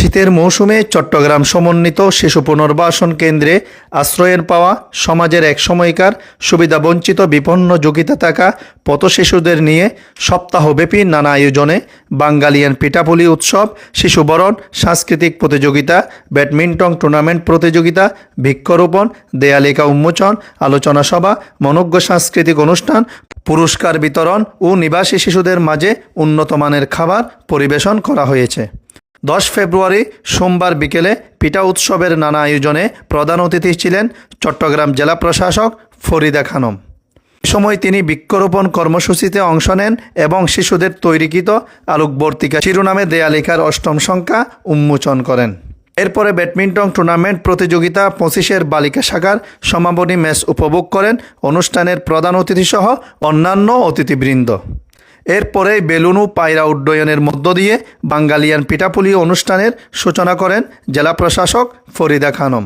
শীতের মৌসুমে চট্টগ্রাম সমন্বিত শিশু পুনর্বাসন কেন্দ্রে আশ্রয়ের পাওয়া সমাজের এক সময়কার সুবিধাবঞ্চিত বিপন্ন যোগিতা থাকা পথ শিশুদের নিয়ে সপ্তাহব্যাপী নানা আয়োজনে বাঙ্গালিয়ান পিঠাপুলি উৎসব শিশুবরণ সাংস্কৃতিক প্রতিযোগিতা, ব্যাডমিন্টন টুর্নামেন্ট প্রতিযোগিতা, বৃক্ষরোপণ, দেয়ালিকা উন্মোচন, আলোচনা সভা, মনজ্ঞ সাংস্কৃতিক অনুষ্ঠান, পুরস্কার বিতরণ ও নিবাসী শিশুদের মাঝে উন্নতমানের খাবার পরিবেশন করা হয়েছে। দশ ফেব্রুয়ারি সোমবার বিকেলে পিঠা উৎসবের নানা আয়োজনে প্রধান অতিথি ছিলেন চট্টগ্রাম জেলা প্রশাসক ফরিদা খানম। সময় তিনি বৃক্ষরোপণ কর্মসূচিতে অংশ নেন এবং শিশুদের তৈরিকৃত আলোকবর্তিকা শিরোনামে দেয়ালিকার অষ্টম সংখ্যা উন্মোচন করেন। এরপরে ব্যাডমিন্টন টুর্নামেন্ট প্রতিযোগিতা পঁচিশের বালিকা শাখার সমাপনী ম্যাচ উপভোগ করেন। অনুষ্ঠানের প্রধান অতিথিসহ অন্যান্য অতিথিবৃন্দ। এরপরে বেলুনু পায়রা উড্ডয়নের মধ্য দিয়ে বাঙ্গালিয়ান পিঠাপুলি অনুষ্ঠানের সূচনা করেন জেলা প্রশাসক ফরিদা খানম।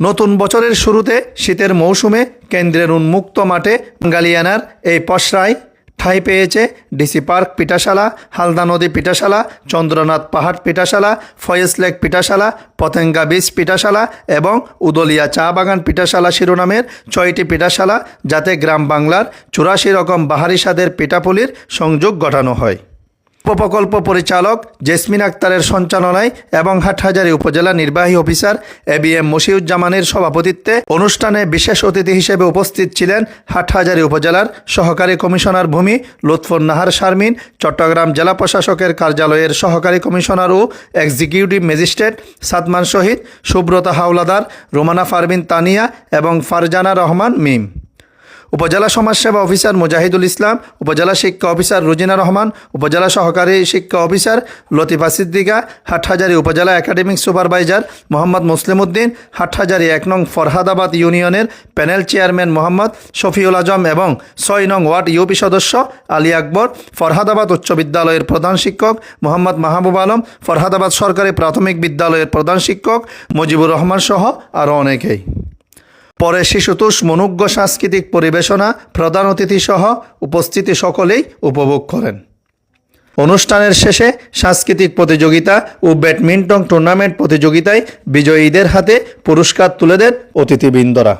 নতুন বছরের শুরুতে শীতের মৌসুমে কেন্দ্রের উন্মুক্ত মাঠে বাঙ্গালিয়ানার এই পশরায় ঠাঁই পেয়েছে ডিসি পার্ক পিঠাশালা, হালদা নদী পিঠাশালা, চন্দ্রনাথ পাহাড় পিঠাশালা ফয়েস লেক পিঠাশালা, পতেঙ্গা বীজ পিঠাশালা এবং উদলিয়া চা বাগান পিঠাশালা শিরোনামের ছয়টি পিঠাশালা, যাতে গ্রাম বাংলার চুরাশি রকম বাহারি স্বাদের পিঠাপুলির সংযোগ ঘটানো হয়। উপপ্রকল্প পরিচালক জেসমিন আক্তারের সঞ্চালনায় এবং হাটহাজারী উপজেলা নির্বাহী অফিসার এ বি এম মশিউজ্জামানের সভাপতিত্বে অনুষ্ঠানে বিশেষ অতিথি হিসেবে উপস্থিত ছিলেন হাটহাজারী উপজেলার সহকারী কমিশনার ভূমি লুৎফর নাহার শারমিন, চট্টগ্রাম জেলা প্রশাসকের কার্যালয়ের সহকারী কমিশনার ও এক্সিকিউটিভ ম্যাজিস্ট্রেট সাদমান শহীদ, সুব্রতা হাওলাদার, রোমানা ফারবিন তানিয়া এবং ফারজানা রহমান মিম। উপজেলা সমাজসেবা অফিসার মুজাহিদুল ইসলাম, উপজেলা শিক্ষা অফিসার রুজিনা রহমান, উপজেলা সহকারী শিক্ষা অফিসার লতিফা সিদ্দিকা, হাটহাজারী উপজেলা একাডেমিক সুপারভাইজার মোহাম্মদ মুসলিম উদ্দিন হাটহাজারী এক নং ফরহাদাবাদ ইউনিয়নের প্যানেল চেয়ারম্যান মোহাম্মদ শফিউল আজম এবং ছয় নং ওয়ার্ড ইউপি সদস্য আলী আকবর, ফরহাদাবাদ উচ্চ বিদ্যালয়ের প্রধান শিক্ষক মোহাম্মদ মাহবুব আলম, ফরহাদাবাদ সরকারি প্রাথমিক বিদ্যালয়ের প্রধান শিক্ষক মুজিবুর রহমান সহ আরও অনেকেই। পরে শিশুতোষ মনুজ্ঞ সাংস্কৃতিক পরিবেশনা প্রধান অতিথিসহ উপস্থিতি সকলেই উপভোগ করেন। অনুষ্ঠানের শেষে সাংস্কৃতিক প্রতিযোগিতা ও ব্যাডমিন্টন টুর্নামেন্ট প্রতিযোগিতায় বিজয়ীদের হাতে পুরস্কার তুলে দেন অতিথিবৃন্দরা।